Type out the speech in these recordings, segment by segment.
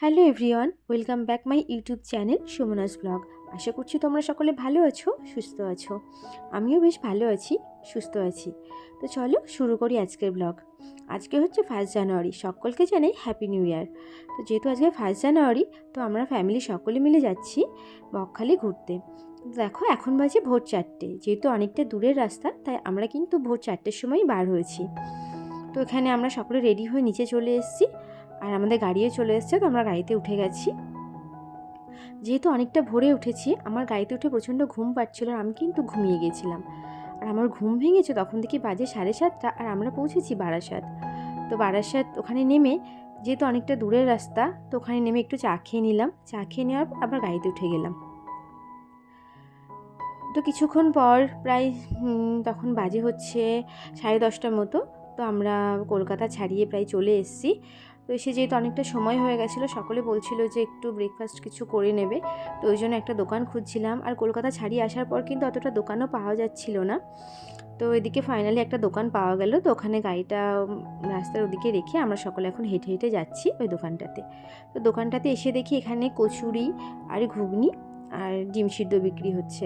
Hello everyone, welcome back my YouTube channel Sumana's blog. আশা করছি তোমরা সকলে ভালো আছো, সুস্থ আছো। আমিও বেশ ভালো আছি, সুস্থ আছি। তো চলো শুরু করি আজকের ব্লগ। আজকে হচ্ছে ফার্স্ট জানুয়ারি, সকলকে জানাই হ্যাপি নিউ ইয়ার। তো যেহেতু আজকে ফার্স্ট জানুয়ারি, তো আমরা ফ্যামিলি সকলে মিলে যাচ্ছি বকখালি ঘুরতে। দেখো, এখন বাজে ভোর চারটে, যেহেতু অনেকটা দূরের রাস্তা, তাই আমরা কিন্তু ভোর চারটের সময় বার হয়েছি। তো এখানে আমরা সকলে রেডি হয়ে নিচে চলে এসেছি। আর আমাদের গাড়িও চলে এসছে, তো আমরা গাড়িতে উঠে গেছি। যেহেতু অনেকটা ভোরে উঠেছি, আমার গাড়িতে উঠে প্রচণ্ড ঘুম পাচ্ছিল আর আমি কিন্তু ঘুমিয়ে গেছিলাম। আর আমার ঘুম ভেঙেছে তখন থেকে বাজে সাড়ে সাতটা আর আমরা পৌঁছেছি বারাসাত। তো বারাসাত ওখানে নেমে, যেহেতু অনেকটা দূরের রাস্তা, তো ওখানে নেমে একটু চা খেয়ে নিলাম। চা খেয়ে নেওয়ার পর আবার গাড়িতে উঠে গেলাম। তো কিছুক্ষণ পর প্রায় তখন বাজে হচ্ছে সাড়ে দশটার মতো, তো আমরা কলকাতা ছাড়িয়ে প্রায় চলে এসেছি। তো এসে যেহেতু অনেকটা সময় হয়ে গেছিল, সকলে বলছিল যে একটু ব্রেকফাস্ট কিছু করে নেবে। তো ওই জন্য একটা দোকান খুঁজছিলাম। আর কলকাতা ছাড়িয়ে আসার পর কিন্তু অতটা দোকানও পাওয়া যাচ্ছিল না। তো এদিকে ফাইনালি একটা দোকান পাওয়া গেল। তো ওখানে গাড়িটা রাস্তার ওদিকে রেখে আমরা সকলে এখন হেঁটে হেঁটে যাচ্ছি ওই দোকানটাতে। তো দোকানটাতে এসে দেখি এখানে কচুরি আর ঘুগনি আর ডিম সিদ্ধ বিক্রি হচ্ছে।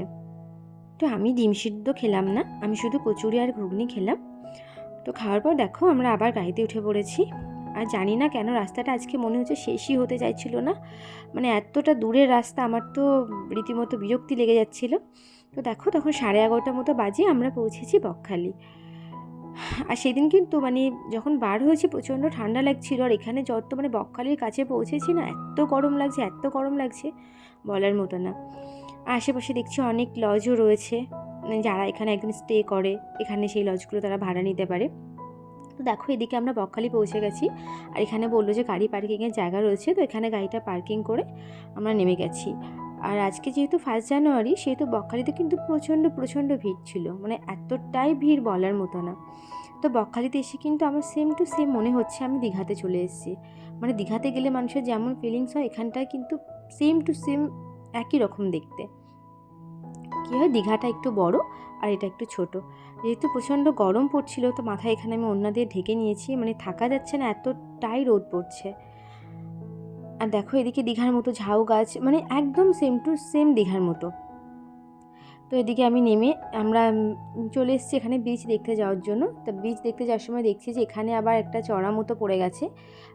তো আমি ডিম সিদ্ধ খেলাম না, আমি শুধু কচুরি আর ঘুগনি খেলাম। তো খাওয়ার পর দেখো আমরা আবার গাড়িতে উঠে পড়েছি। আর জানি না কেন রাস্তাটা আজকে মনে হচ্ছে শেষই হতে চাইছিল না। মানে এতটা দূরের রাস্তা আমার তো রীতিমতো বিরক্তি লেগে যাচ্ছিল। তো দেখো তখন সাড়ে এগারোটার মতো বাজে আমরা পৌঁছেছি বকখালি। আর সেদিন কিন্তু মানে যখন বার হয়েছি প্রচণ্ড ঠান্ডা লাগছিল আর এখানে যত মানে বকখালির কাছে পৌঁছেছি না, এত গরম লাগছে, এত গরম লাগছে, বলার মতো না। আশেপাশে দেখছি অনেক লজও রয়েছে। মানে যারা এখানে একদিন স্টে করে, এখানে সেই লজগুলো তারা ভাড়া নিতে পারে। তো দেখো, এদিকে আমরা বকখালি পৌঁছে গেছি। আর এখানে বলল যে গাড়ি পার্কিংয়ের জায়গা রয়েছে, তো এখানে গাড়িটা পার্কিং করে আমরা নেমে গেছি। আর আজকে যেহেতু ফার্স্ট জানুয়ারি সেহেতু বকখালিতে কিন্তু প্রচণ্ড প্রচণ্ড ভিড় ছিল। মানে এতটাই ভিড় বলার মতো না। তো বকখালিতে এসে কিন্তু আমার সেম টু সেম মনে হচ্ছে আমি দীঘাতে চলে এসেছি। মানে দীঘাতে গেলে মানুষের যেমন ফিলিংস হয়, এখানটায় কিন্তু সেম টু সেম একই রকম দেখতে। কী হয় দীঘাটা একটু বড় আর এটা একটু ছোট। যেহেতু প্রচণ্ড গরম পড়ছিল, তো মাথায় এখানে আমি অন্য দিয়ে ঢেকে নিয়েছি। মানে থাকা যাচ্ছে না, এতটাই রোদ পড়ছে। আর দেখো এদিকে দীঘার মতো ঝাউ গাছ মানে একদম সেম টু সেম দীঘার মতো। তো এদিকে আমি নেমে আমরা চলে এসেছি এখানে বিচ দেখতে যাওয়ার জন্য। তো বিচ দেখতে যাওয়ার সময় দেখছি যে এখানে আবার একটা চড়া মতো পড়ে গেছে।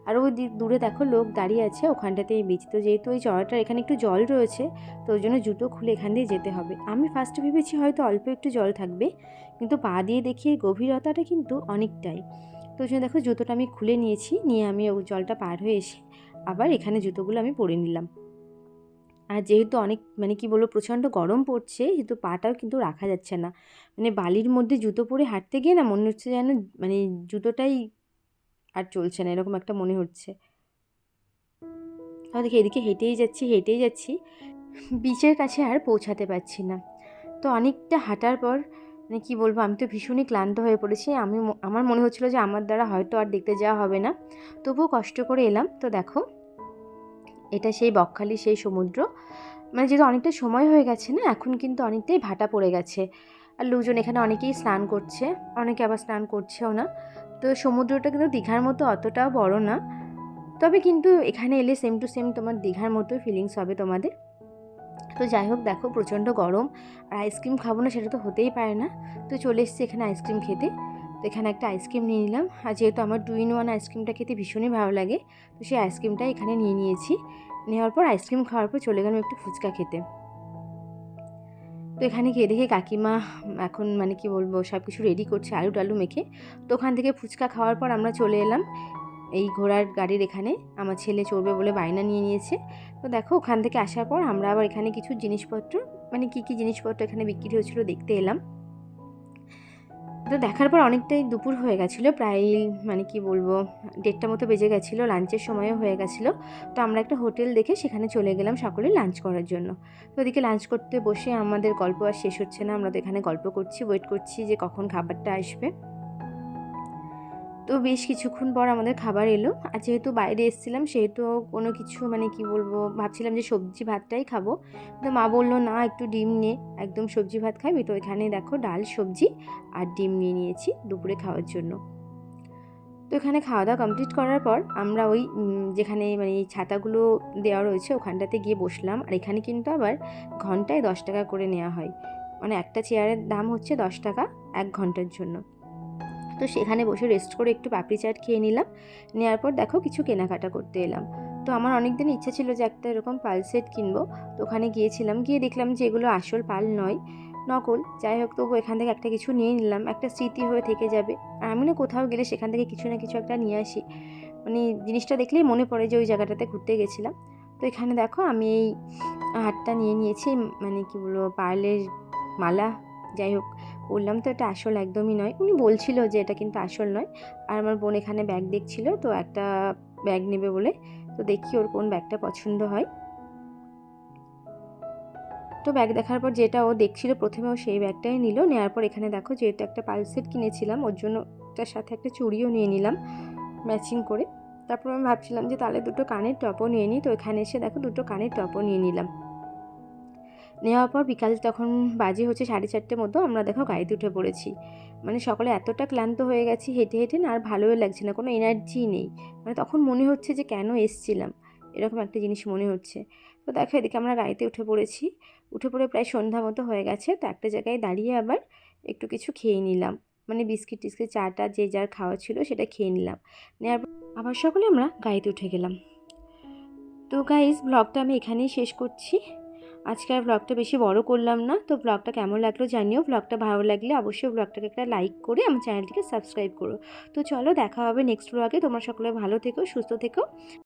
আর ওই দূরে দেখো লোক দাঁড়িয়ে আছে ওখানটাতে এই বিচ তো যেহেতু ওই চড়াটার এখানে একটু জল রয়েছে, তো ওই জন্য জুতো খুলে এখান দিয়ে যেতে হবে। আমি ফার্স্টে ভেবেছি হয়তো অল্প একটু জল থাকবে, কিন্তু পা দিয়ে দেখি গভীরতাটা কিন্তু অনেকটাই। তো ওই জন্য দেখো জুতোটা আমি খুলে নিয়েছি, নিয়ে আমি জলটা পার হয়ে এসে আবার এখানে জুতোগুলো আমি পরে নিলাম। আর যেহেতু অনেক মানে কি বলব, প্রচণ্ড গরম পড়ছে, যেহেতু পাটাও কিন্তু রাখা যাচ্ছে না। মানে বালির মধ্যে জুতো পরে হাঁটতে গিয়ে না মনে হচ্ছে যেন মানে জুতোটাই আর চলছে না, এরকম একটা মনে হচ্ছে। তাহলে দেখি এদিকে হেঁটেই যাচ্ছি হেঁটেই যাচ্ছি। বিচের কাছে আর পৌঁছাতে পারছি না। তো অনেকটা হাঁটার পর মানে কী বলব, আমি তো ভীষণই ক্লান্ত হয়ে পড়েছি। আমি আমার মনে হচ্ছিল যে আমার দ্বারা হয়তো আর দেখতে যাওয়া হবে না। তবুও কষ্ট করে এলাম। তো দেখো এটা সেই বকখালি, সেই সমুদ্র। মানে যেহেতু অনেকটা সময় হয়ে গেছে না, এখন কিন্তু অনেকটাই ভাটা পড়ে গেছে। আর লোকজন এখানে অনেকেই স্নান করছে, অনেকে আবার স্নান করছেও না। তো সমুদ্রটা কিন্তু দীঘার মতো অতটাও বড় না। তবে কিন্তু এখানে এলে সেম টু সেম তোমার দীঘার মতো ফিলিংস হবে তোমাদের। তো যাই হোক, দেখো প্রচণ্ড গরম। আর আইসক্রিম খাব না সেটা তো হতেই পারে না। তো চলে এসেছি এখানে আইসক্রিম খেতে। তো এখানে একটা আইসক্রিম নিয়ে নিলাম। আর যেহেতু আমার টু ইন ওয়ান আইসক্রিমটা খেতে ভীষণই ভালো লাগে, তো সেই আইসক্রিমটা এখানে নিয়ে নিয়েছি। নেওয়ার পর আইসক্রিম খাওয়ার পর চলে গেলাম একটু ফুচকা খেতে। তো এখানে গিয়ে দেখে কাকিমা এখন মানে কি বলব সব কিছু রেডি করছে আলু টালু মেখে। তো ওখান থেকে ফুচকা খাওয়ার পর আমরা চলে এলাম এই ঘোড়ার গাড়ির এখানে। আমার ছেলে চড়বে বলে বায়না নিয়ে নিয়েছে। তো দেখো ওখান থেকে আসার পর আমরা আবার এখানে কিছু জিনিসপত্র মানে কি কি জিনিসপত্র এখানে বিক্রি হচ্ছিল দেখতে এলাম। তো দেখার পর অনেকটাই দুপুর হয়ে গেছিল, প্রায় মানে কি বলব দেড়টা মতো বেজে গেছিল, লাঞ্চের সময়ও হয়ে গেছিল। তো আমরা একটা হোটেল দেখে সেখানে চলে গেলাম সকলে লাঞ্চ করার জন্য। তো ওদিকে লাঞ্চ করতে বসে আমাদের গল্প আর শেষ হচ্ছে না, আমরা তো এখানে গল্প করছি, ওয়েট করছি যে কখন খাবারটা আসবে। তো বেশ কিছুক্ষণ পর আমাদের খাবার এলো। আর যেহেতু বাইরে এসেছিলাম, সেহেতু কোনো কিছু মানে কি বলব, ভাবছিলাম যে সবজি ভাতটাই খাব। তো মা বলল, না, একটু ডিম নে। একদম সবজি ভাত খাবি তো। এখানে দেখো ডাল, সবজি আর ডিম নিয়ে নিয়েছি দুপুরে খাওয়ার জন্য। তো এখানে খাওয়া দাওয়া কমপ্লিট করার পর আমরা ওই যেখানে মানে ছাতাগুলো দেওয়া রয়েছে, ওখানটাতে গিয়ে বসলাম। আর এখানে কিন্তু আবার ঘন্টায় দশ টাকা করে নেওয়া হয়। মানে একটা চেয়ারের দাম হচ্ছে দশ টাকা এক ঘণ্টার জন্য। তো সেখানে বসে রেস্ট করে একটু পাপড়ি চাট খেয়ে নিলাম। নেওয়ার পর দেখো কিছু কেনাকাটা করতে এলাম। তো আমার অনেক দিন ইচ্ছে ছিল যে একটা এরকম পাল সেট কিনবো। তো ওখানে গিয়েছিলাম, গিয়ে দেখলাম যে এগুলো আসল পাল নয়। নকল, যাই হোক তবু এখান থেকে একটা কিছু নিয়ে নিলাম, একটা স্মৃতি হয়ে থেকে যাবে। আর আমি না কোথাও গেলে সেখান থেকে কিছু না কিছু একটা নিয়ে আসি। মানে জিনিসটা দেখলেই মনে পড়ে যে ওই জায়গাটাতে ঘুরতে গেছিলাম। তো এখানে দেখো আমি এই হারটা নিয়ে নিয়েছি মানে কি বলব পার্লের মালা, যাই হোক। বললাম, তো এটা আসল একদমই নয়। উনি বলছিল যে এটা কিন্তু আসল নয়। আর আমার বোন এখানে ব্যাগ দেখছিল, তো একটা ব্যাগ নেবে বলে, তো দেখি ওর কোন ব্যাগটা পছন্দ হয়। তো ব্যাগ দেখার পর যেটা ও দেখছিল, প্রথমে ও সেই ব্যাগটাই নিল। নেওয়ার পর এখানে দেখো, যেহেতু একটা পালসেট কিনেছিলাম, ওর জন্য তার সাথে একটা চুড়িও নিয়ে নিলাম ম্যাচিং করে। তারপর আমি ভাবছিলাম যে তাহলে দুটো কানের টপও নিয়ে নিই। তো এখানে এসে দেখো, দুটো কানের টপও নিয়ে নিলাম। নেওয়ার পর বিকাল তখন বাজে হচ্ছে সাড়ে চারটে মতো, আমরা দেখো গাড়িতে উঠে পড়েছি। মানে সকালে এতটা ক্লান্ত হয়ে গেছি, হেঁটে হেঁটে না আর ভালোও লাগছে না, কোনো এনার্জি নেই। মানে তখন মনে হচ্ছে যে কেন এসছিলাম, এরকম একটা জিনিস মনে হচ্ছে। তো দেখো এদিকে আমরা গাড়িতে উঠে পড়েছি, উঠে পড়ে প্রায় সন্ধ্যা মতো হয়ে গেছে, তো একটা জায়গায় দাঁড়িয়ে আবার একটু কিছু খেয়ে নিলাম। মানে বিস্কিট টিস্কিট চাটা যে যার খাওয়া ছিল সেটা খেয়ে নিলাম। নেওয়ার পর আবার সকলে আমরা গাড়িতে উঠে গেলাম। তো গাইজ ব্লগটা আমি এখানেই শেষ করছি। আজকে আর ব্লগটা বেশি বড় করলাম না, তো ব্লগটা কেমন লাগল জানিও। ব্লগটা ভালো লাগলে অবশ্যই ব্লগটাকে একটা লাইক করে আমার চ্যানেলটিকে সাবস্ক্রাইব করো। তো চলো দেখা হবে নেক্সট ব্লগে তোমরা সকলে ভালো থেকো, সুস্থ থেকো।